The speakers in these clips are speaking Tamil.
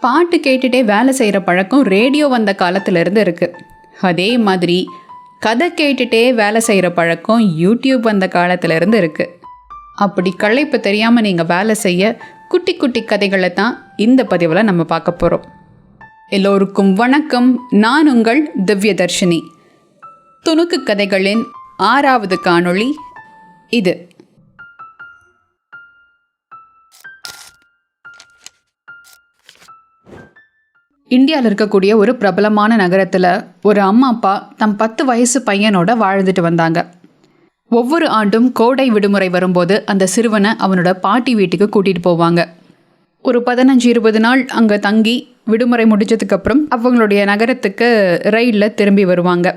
பாட்டு கேட்டுட்டே வேலை செய்கிற பழக்கம் ரேடியோ வந்த காலத்திலேருந்து இருக்குது அதே மாதிரி கதை கேட்டுட்டே வேலை செய்கிற பழக்கம் யூடியூப் வந்த காலத்துலேருந்து இருக்குது அப்படி களைப்பு தெரியாமல் நீங்கள் வேலை செய்ய குட்டி குட்டி கதைகளை தான் இந்த பதிவில் நம்ம பார்க்க போகிறோம் எல்லோருக்கும் வணக்கம். நான் உங்கள் திவ்யதர்ஷினி. துணுக்கு கதைகளின் ஆறாவது காணொளி இது. இந்தியாவில் இருக்கக்கூடிய ஒரு பிரபலமான நகரத்தில் ஒரு அம்மா அப்பா தம் பத்து வயசு பையனோட வாழ்ந்துட்டு வந்தாங்க. ஒவ்வொரு ஆண்டும் கோடை விடுமுறை வரும்போது அந்த சிறுவனை அவனோட பாட்டி வீட்டுக்கு கூட்டிகிட்டு போவாங்க. ஒரு பதினஞ்சு இருபது நாள் அங்கே தங்கி விடுமுறை முடிஞ்சதுக்கப்புறம் அவங்களுடைய நகரத்துக்கு ரயிலில் திரும்பி வருவாங்க.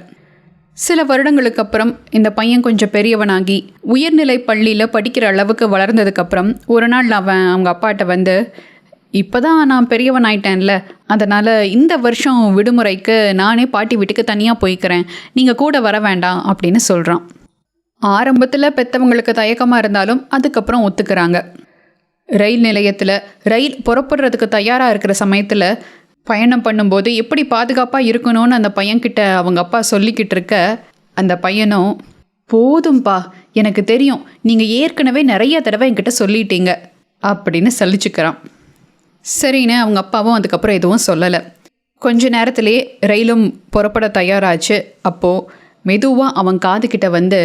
சில வருடங்களுக்கு அப்புறம் இந்த பையன் கொஞ்சம் பெரியவனாகி உயர்நிலை பள்ளியில் படிக்கிற அளவுக்கு வளர்ந்ததுக்கப்புறம் ஒரு நாள் அவன் அவங்க அப்பாட்ட வந்து இப்போ தான் நான் பெரியவன் ஆயிட்டேன்ல. அதனால் இந்த வருஷம் விடுமுறைக்கு நானே பாட்டி வீட்டுக்கு தனியாக போய்க்கிறேன். நீங்கள் கூட வர வேண்டாம் அப்படின்னு சொல்கிறான் ஆரம்பத்தில் பெற்றவங்களுக்கு தயக்கமாக இருந்தாலும் அதுக்கப்புறம் ஒத்துக்கிறாங்க. ரயில் நிலையத்தில் ரயில் புறப்படுறதுக்கு தயாராக இருக்கிற சமயத்தில் பயணம் பண்ணும்போது எப்படி பாதுகாப்பாக இருக்கணும்னு அந்த பையன்கிட்ட அவங்க அப்பா சொல்லிக்கிட்டு இருக்க அந்த பையனும் போதும்பா எனக்கு தெரியும். நீங்கள் ஏற்கனவே நிறைய தடவை என்கிட்ட சொல்லிட்டீங்க. அப்படின்னு சலிச்சுக்கிறான். சரின்னு அவங்க அப்பாவும் அதுக்கப்புறம் எதுவும் சொல்லலை. கொஞ்ச நேரத்திலே ரயிலும் புறப்பட தயாராச்சு. அப்போது மெதுவாக அவன் காதுகிட்ட வந்து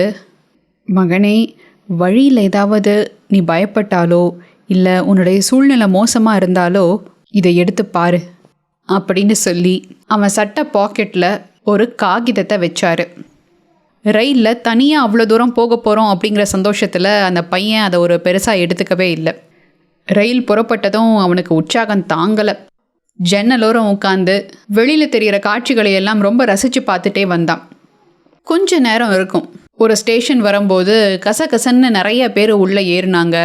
மகனே வழியில் ஏதாவது நீ பயப்பட்டாலோ இல்லை உன்னுடைய சூழ்நிலை மோசமாக இருந்தாலோ இதை எடுத்து பாரு அப்படின்னு சொல்லி அவன் சட்ட பாக்கெட்டில் ஒரு காகிதத்தை வச்சாரு. ரயிலில் தனியாக அவ்வளோ தூரம் போக போகிறோம் அப்படிங்கிற சந்தோஷத்தில் அந்த பையன் அதை ஒரு பெருசாக எடுத்துக்கவே இல்லை. ரயில் புறப்பட்டதும் அவனுக்கு உற்சாகம் தாங்கலை. ஜன்னலோரம் உட்காந்து வெளியில் தெரிகிற காட்சிகளை எல்லாம் ரொம்ப ரசித்து பார்த்துட்டே வந்தான். கொஞ்ச நேரம் இருக்கும். ஒரு ஸ்டேஷன் வரும்போது கசகசன்னு நிறைய பேர் உள்ளே ஏறினாங்க.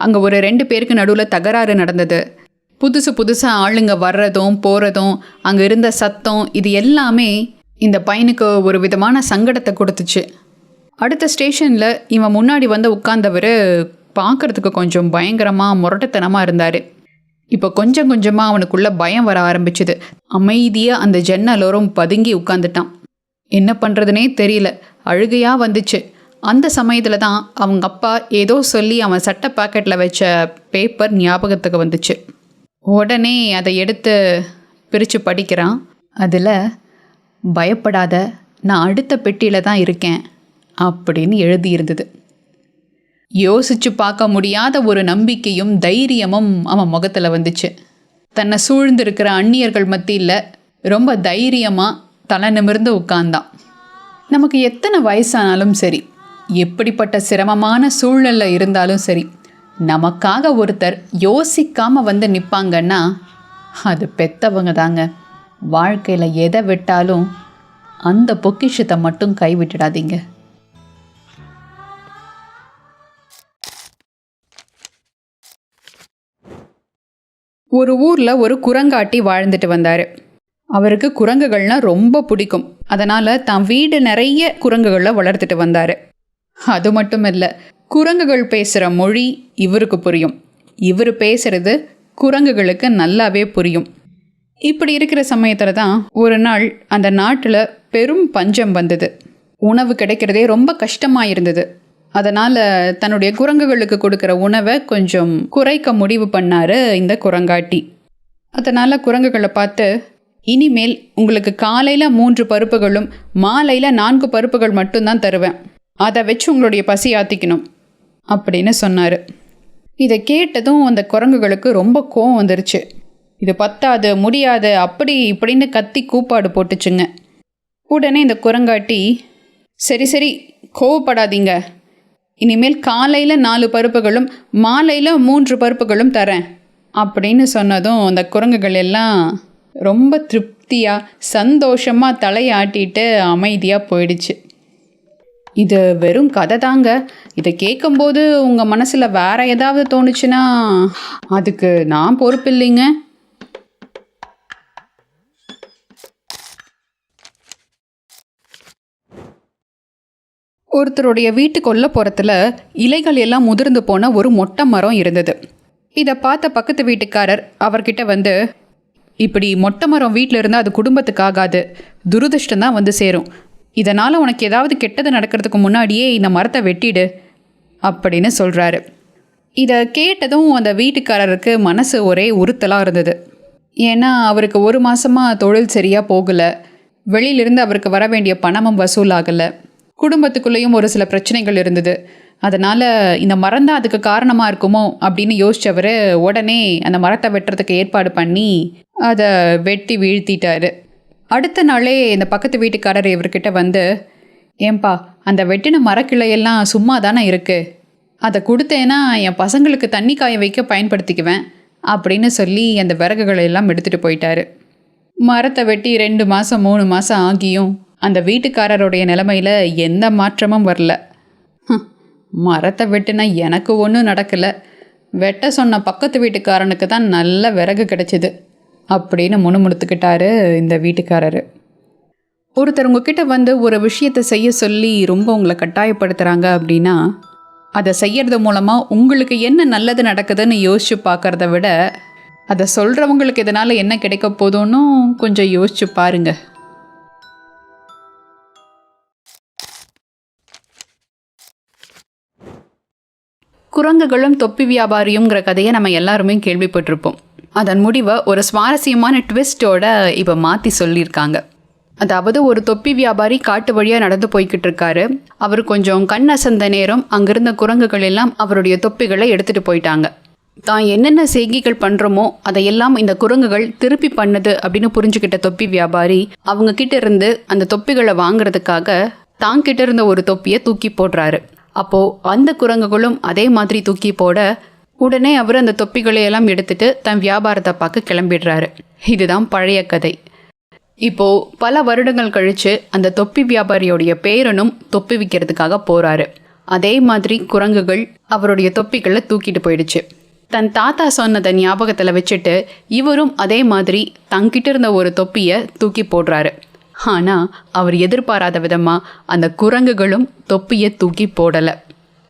அங்கே ஒரு ரெண்டு பேருக்கு நடுவில் தகராறு நடந்தது. புதுசு புதுசாக ஆளுங்க வர்றதும் போகிறதும் அங்கே இருந்த சத்தம் இது எல்லாமே இந்த பையனுக்கு ஒரு விதமான சங்கடத்தை கொடுத்துச்சு. அடுத்த ஸ்டேஷனில் இவன் முன்னாடி வந்து உட்கார்ந்தவர் பார்க்கறதுக்கு கொஞ்சம் பயங்கரமாக முரட்டுத்தனமாக இருந்தார். இப்போ கொஞ்சம் கொஞ்சமாக அவனுக்குள்ள பயம் வர ஆரம்பிச்சுது. அமைதியாக அந்த ஜன்னலோரம் பதுங்கி உட்காந்துட்டான் என்ன பண்ணுறதுனே தெரியல. அழுகையாக வந்துச்சு. அந்த சமயத்தில் தான் அவங்க அப்பா ஏதோ சொல்லி அவன் சட்டை பாக்கெட்டில் வச்ச பேப்பர் ஞாபகத்துக்கு வந்துச்சு. உடனே அதை எடுத்து பிரித்து படிக்கிறான். அதில் பயப்படாத நான் அடுத்த பெட்டியில் தான் இருக்கேன் அப்படின்னு எழுதியிருந்தது. யோசிச்சு பார்க்க முடியாத ஒரு நம்பிக்கையும் தைரியமும் அவன் முகத்தில் வந்துச்சு. தன்னை சூழ்ந்திருக்கிற அந்நியர்கள் மத்தியில் ரொம்ப தைரியமாக தலை நிமிர்ந்து உட்கார்ந்தான். நமக்கு எத்தனை வயசானாலும் சரி எப்படிப்பட்ட சிரமமான சூழ்நிலை இருந்தாலும் சரி நமக்காக ஒருத்தர் யோசிக்காமல் வந்து நிற்பாங்கன்னா அது பெத்தவங்க தாங்க. வாழ்க்கையில் எதை விட்டாலும் அந்த பொக்கிஷத்தை மட்டும் கைவிட்டுடாதீங்க. ஒரு ஊரில் ஒரு குரங்காட்டி வாழ்ந்துட்டு வந்தார். அவருக்கு குரங்குகள்னால் ரொம்ப பிடிக்கும். அதனால் தான் வீடு நிறைய குரங்குகளை வளர்த்துட்டு வந்தார். அது மட்டும் இல்லை குரங்குகள் பேசுகிற மொழி இவருக்கு புரியும். இவர் பேசுறது குரங்குகளுக்கு நல்லாவே புரியும். இப்படி இருக்கிற சமயத்தில் தான் ஒரு நாள் அந்த நாட்டில் பெரும் பஞ்சம் வந்தது. உணவு கிடைக்கிறதே ரொம்ப கஷ்டமாக இருந்தது அதனால் தன்னுடைய குரங்குகளுக்கு கொடுக்குற உணவை கொஞ்சம் குறைக்க முடிவு பண்ணார் இந்த குரங்காட்டி. அதனால் குரங்குகளை பார்த்து இனிமேல் உங்களுக்கு காலையில் மூன்று பருப்புகளும் மாலையில் நான்கு பருப்புகள் மட்டும்தான் தருவேன். அதை வச்சு உங்களுடைய பசி ஆற்றிக்கணும் அப்படின்னு சொன்னார். இதை கேட்டதும் அந்த குரங்குகளுக்கு ரொம்ப கோவம் வந்துருச்சு. இது பத்தாது முடியாது அப்படி இப்படின்னு கத்தி கூப்பாடு போட்டுச்சுங்க. உடனே இந்த குரங்காட்டி சரி சரி கோவப்படாதீங்க. இனிமேல் காலையில் நாலு பருப்புகளும் மாலையில் மூன்று பருப்புகளும் தரேன். அப்படின்னு சொன்னதும் அந்த குரங்குகள் எல்லாம் ரொம்ப திருப்தியாக சந்தோஷமாக தலையாட்டிட்டு அமைதியாக போயிடுச்சு. இது வெறும் கதை தாங்க. இதை கேட்கும்போது உங்கள் மனசில் வேற ஏதாவது தோணுச்சுன்னா அதுக்கு நான் பொறுப்பு இல்லைங்க ஒருத்தருடைய வீட்டு கொல்லப்புறத்தில் இலைகள் எல்லாம் முதிர்ந்து போன ஒரு மொட்டை மரம் இருந்தது. இதை பார்த்த பக்கத்து வீட்டுக்காரர் அவர்கிட்ட வந்து இப்படி மொட்டை மரம் வீட்டில் இருந்தால் அது குடும்பத்துக்கு ஆகாது. துரதிருஷ்டம் தான் வந்து சேரும். இதனால் உனக்கு ஏதாவது கெட்டது நடக்கிறதுக்கு முன்னாடியே இந்த மரத்தை வெட்டிடு அப்படின்னு சொல்கிறாரு இதை கேட்டதும் அந்த வீட்டுக்காரருக்கு மனசு ஒரே உறுத்தலாக இருந்தது. ஏன்னா அவருக்கு ஒரு மாதமாக தொழில் சரியாக போகலை. வெளியிலிருந்து அவருக்கு வர வேண்டிய பணமும் வசூலாகலை. குடும்பத்துக்குள்ளேயும் ஒரு சில பிரச்சனைகள் இருந்தது. அதனால் இந்த மரம் தான் அதுக்கு காரணமாக இருக்குமோ அப்படின்னு யோசிச்சவர் உடனே அந்த மரத்தை வெட்டுறதுக்கு ஏற்பாடு பண்ணி அதை வெட்டி வீழ்த்திட்டாரு. அடுத்த நாளே இந்த பக்கத்து வீட்டுக்காரர் இவர்கிட்ட வந்து ஏன்பா அந்த வெட்டின மரக்கிளையெல்லாம் சும்மா தானே இருக்குது அதை கொடுத்தேன்னா என் பசங்களுக்கு தண்ணி காய வைக்க பயன்படுத்திக்குவேன் அப்படின்னு சொல்லி அந்த விறகுகளை எல்லாம் எடுத்துகிட்டு போயிட்டாரு. மரத்தை வெட்டி ரெண்டு மாதம் மூணு மாதம் ஆகியும் அந்த வீட்டுக்காரருடைய நிலைமையில் எந்த மாற்றமும் வரல. மரத்தை வெட்டுனா எனக்கு ஒன்றும் நடக்கலை. வெட்ட சொன்ன பக்கத்து வீட்டுக்காரனுக்கு தான் நல்ல விறகு கிடைச்சிது அப்படின்னு முணுமுணுத்துக்கிட்டாரு இந்த வீட்டுக்காரரு. ஒருத்தர் உங்ககிட்ட வந்து ஒரு விஷயத்தை செய்ய சொல்லி ரொம்ப உங்களை கட்டாயப்படுத்துகிறாங்க அப்படின்னா அதை செய்யறது மூலமாக உங்களுக்கு என்ன நல்லது நடக்குதுன்னு யோசிச்சு பார்க்கறத விட அதை சொல்கிறவங்களுக்கு இதனால் என்ன கிடைக்க போதும்னு கொஞ்சம் யோசிச்சு பாருங்கள் குரங்குகளும் தொப்பி வியாபாரியுங்கிற கதையை நம்ம எல்லாருமே கேள்விப்பட்டிருப்போம். அதன் முடிவை ஒரு சுவாரஸ்யமான ட்விஸ்டோட இப்போ மாற்றி சொல்லியிருக்காங்க. அதாவது ஒரு தொப்பி வியாபாரி காட்டு வழியாக நடந்து போய்கிட்டு இருக்காரு. அவர் கொஞ்சம் கண் அசந்த நேரம் அங்கிருந்த குரங்குகள் எல்லாம் அவருடைய தொப்பிகளை எடுத்துட்டு போயிட்டாங்க. தான் என்னென்ன செய்கைகள் பண்ணுறோமோ அதையெல்லாம் இந்த குரங்குகள் திருப்பி பண்ணுது அப்படின்னு புரிஞ்சுக்கிட்ட தொப்பி வியாபாரி அவங்க கிட்ட இருந்து அந்த தொப்பிகளை வாங்குறதுக்காக தான் கிட்ட இருந்த ஒரு தொப்பியை தூக்கி போடுறாரு. அப்போது அந்த குரங்குகளும் அதே மாதிரி தூக்கி போட உடனே அவர் அந்த தொப்பிகளையெல்லாம் எடுத்துட்டு தன் வியாபாரத்தை பார்க்க கிளம்பிடுறாரு. இதுதான் பழைய கதை. இப்போ பல வருடங்கள் கழித்து அந்த தொப்பி வியாபாரியோடைய பேரனும் தொப்பி விற்கிறதுக்காக போகிறாரு அதே மாதிரி குரங்குகள் அவருடைய தொப்பிகளை தூக்கிட்டு போயிடுச்சு. தன் தாத்தா சொன்னதை ஞாபகத்தில் வச்சுட்டு இவரும் அதே மாதிரி தங்கிட்ட இருந்த ஒரு தொப்பியை தூக்கி போடுறாரு. ஆனால் அவர் எதிர்பாராத விதமாக அந்த குரங்குகளும் தொப்பியை தூக்கி போடலை.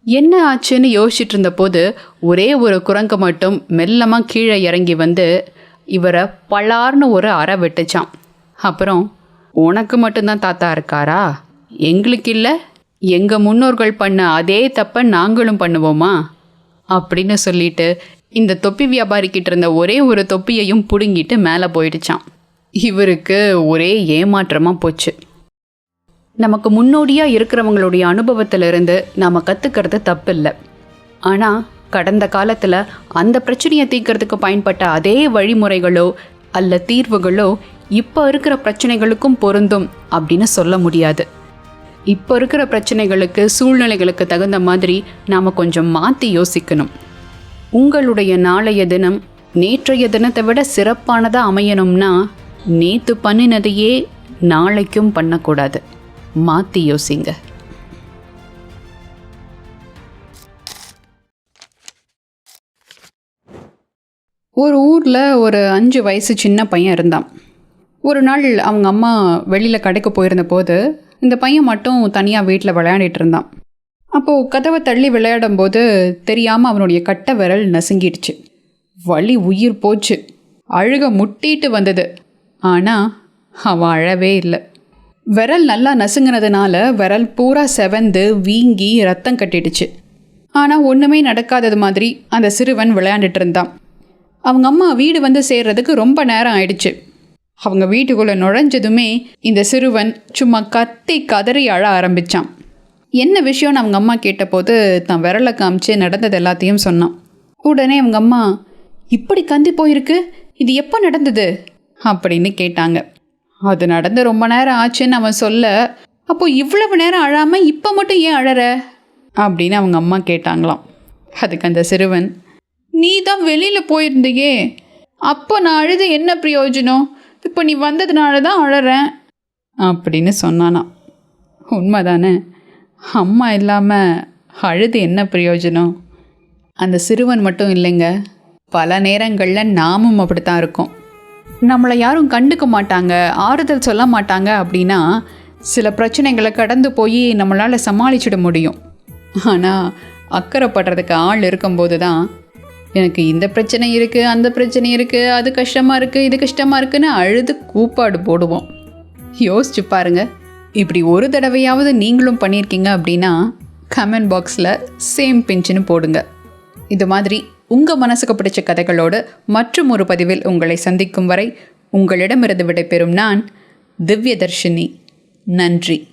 என்ன ஆச்சுன்னு யோசிச்சுட்டு இருந்தபோது ஒரே ஒரு குரங்கு மட்டும் மெல்லமாக கீழே இறங்கி வந்து இவரை பலார்னு ஒரு அறை வெட்டுச்சான் அப்புறம் உனக்கு மட்டும்தான் தாத்தா இருக்காரா? எங்களுக்கு இல்லை. எங்கள் முன்னோர்கள் பண்ண அதே தப்பை நாங்களும் பண்ணுவோமா? அப்படின்னு சொல்லிட்டு இந்த தொப்பி வியாபாரிக்கிட்ட இருந்த ஒரே ஒரு தொப்பியையும் பிடுங்கிட்டு மேலே போயிடுச்சான் இவருக்கு ஒரே ஏமாற்றமாக போச்சு. நமக்கு முன்னோடியாக இருக்கிறவங்களுடைய அனுபவத்திலிருந்து நாம் கற்றுக்கிறது தப்பில்லை. ஆனால் கடந்த காலத்தில் அந்த பிரச்சனையை தீர்க்கறதுக்கு பயன்பட்ட அதே வழிமுறைகளோ அல்ல தீர்வுகளோ இப்போ இருக்கிற பிரச்சனைகளுக்கும் பொருந்தும் அப்படின்னு சொல்ல முடியாது. இப்போ இருக்கிற பிரச்சனைகளுக்கு சூழ்நிலைகளுக்கு தகுந்த மாதிரி நாம் கொஞ்சம் மாற்றி யோசிக்கணும். உங்களுடைய நாளைய தினம் நேற்றைய தினத்தை விட சிறப்பானதாக அமையணும்னா நேற்று பண்ணினதையே நாளைக்கும் பண்ணக்கூடாது. மாற்றி யோசிங்க. ஒரு ஊரில் ஒரு அஞ்சு வயசு சின்ன பையன் இருந்தான். ஒரு நாள் அவங்க அம்மா வெளியில் கடைக்கு போயிருந்த போது இந்த பையன் மட்டும் தனியாக வீட்டில் விளையாடிட்டு இருந்தான். அப்போது கதவை தள்ளி விளையாடும் போது தெரியாமல் அவனுடைய கட்டை விரல் நசுங்கிடுச்சு. வலி உயிர் போச்சு. அழுக முட்டிட்டு வந்தது. ஆனால் அவள் அழவே இல்லை. விரல் நல்லா நசுங்கினதுனால விரல் பூரா செவந்து வீங்கி ரத்தம் கட்டிடுச்சு. ஆனால் ஒன்றுமே நடக்காதது மாதிரி அந்த சிறுவன் விளையாண்டுட்டு இருந்தான். அவங்க அம்மா வீடு வந்து சேர்றதுக்கு ரொம்ப நேரம் ஆயிடுச்சு. அவங்க வீட்டுக்குள்ளே நுழைஞ்சதுமே இந்த சிறுவன் சும்மா கத்தி கதறி அழ ஆரம்பிச்சான். என்ன விஷயம்னு அவங்க அம்மா கேட்டபோது தான் விரலை காமிச்சு நடந்தது எல்லாத்தையும் சொன்னான். உடனே அவங்க அம்மா இப்படி கந்தி போயிருக்கு? இது எப்போ நடந்தது? அப்படின்னு கேட்டாங்க. அது நடந்து ரொம்ப நேரம் ஆச்சுன்னு அவன் சொல்ல அப்போ இவ்வளவு நேரம் அழாம இப்போ மட்டும் ஏன் அழற? அப்படின்னு அவங்க அம்மா கேட்டாங்களாம். அதுக்கு அந்த சிறுவன் நீ தான் வெளியில் போயிருந்தியே. அப்போ நான் அழுது என்ன பிரயோஜனம்? இப்போ நீ வந்ததுனால தான் அழறேன் அப்படின்னு சொன்னானா உண்மைதானே? அம்மா இல்லாமல் அழுது என்ன பிரயோஜனம்? அந்த சிறுவன் மட்டும் இல்லைங்க. பல நேரங்களில் நாமும் அப்படி தான் இருக்கோம். நம்மளை யாரும் கண்டுக்க மாட்டாங்க ஆறுதல் சொல்ல மாட்டாங்க அப்படின்னா சில பிரச்சனைகளை கடந்து போய் நம்மளால் சமாளிச்சிட முடியும். ஆனால் அக்கறைப்படுறதுக்கு ஆள் இருக்கும்போது தான் எனக்கு இந்த பிரச்சனை இருக்குது அந்த பிரச்சனை இருக்குது அது கஷ்டமாக இருக்குது இது கஷ்டமாக இருக்குன்னு அழுது கூப்பாடு போடுவோம். யோசிச்சு பாருங்க இப்படி ஒரு தடவையாவது நீங்களும் பண்ணியிருக்கீங்க அப்படின்னா கமெண்ட் பாக்ஸில் சேம் பிஞ்சுன்னு போடுங்க. இது மாதிரி உங்கள் மனசுக்கு பிடிச்ச கதைகளோடு மற்றும் ஒரு பதிவில் உங்களை சந்திக்கும் வரை உங்களிடமிருந்து விடைபெறும் நான் திவ்யதர்ஷினி. நன்றி.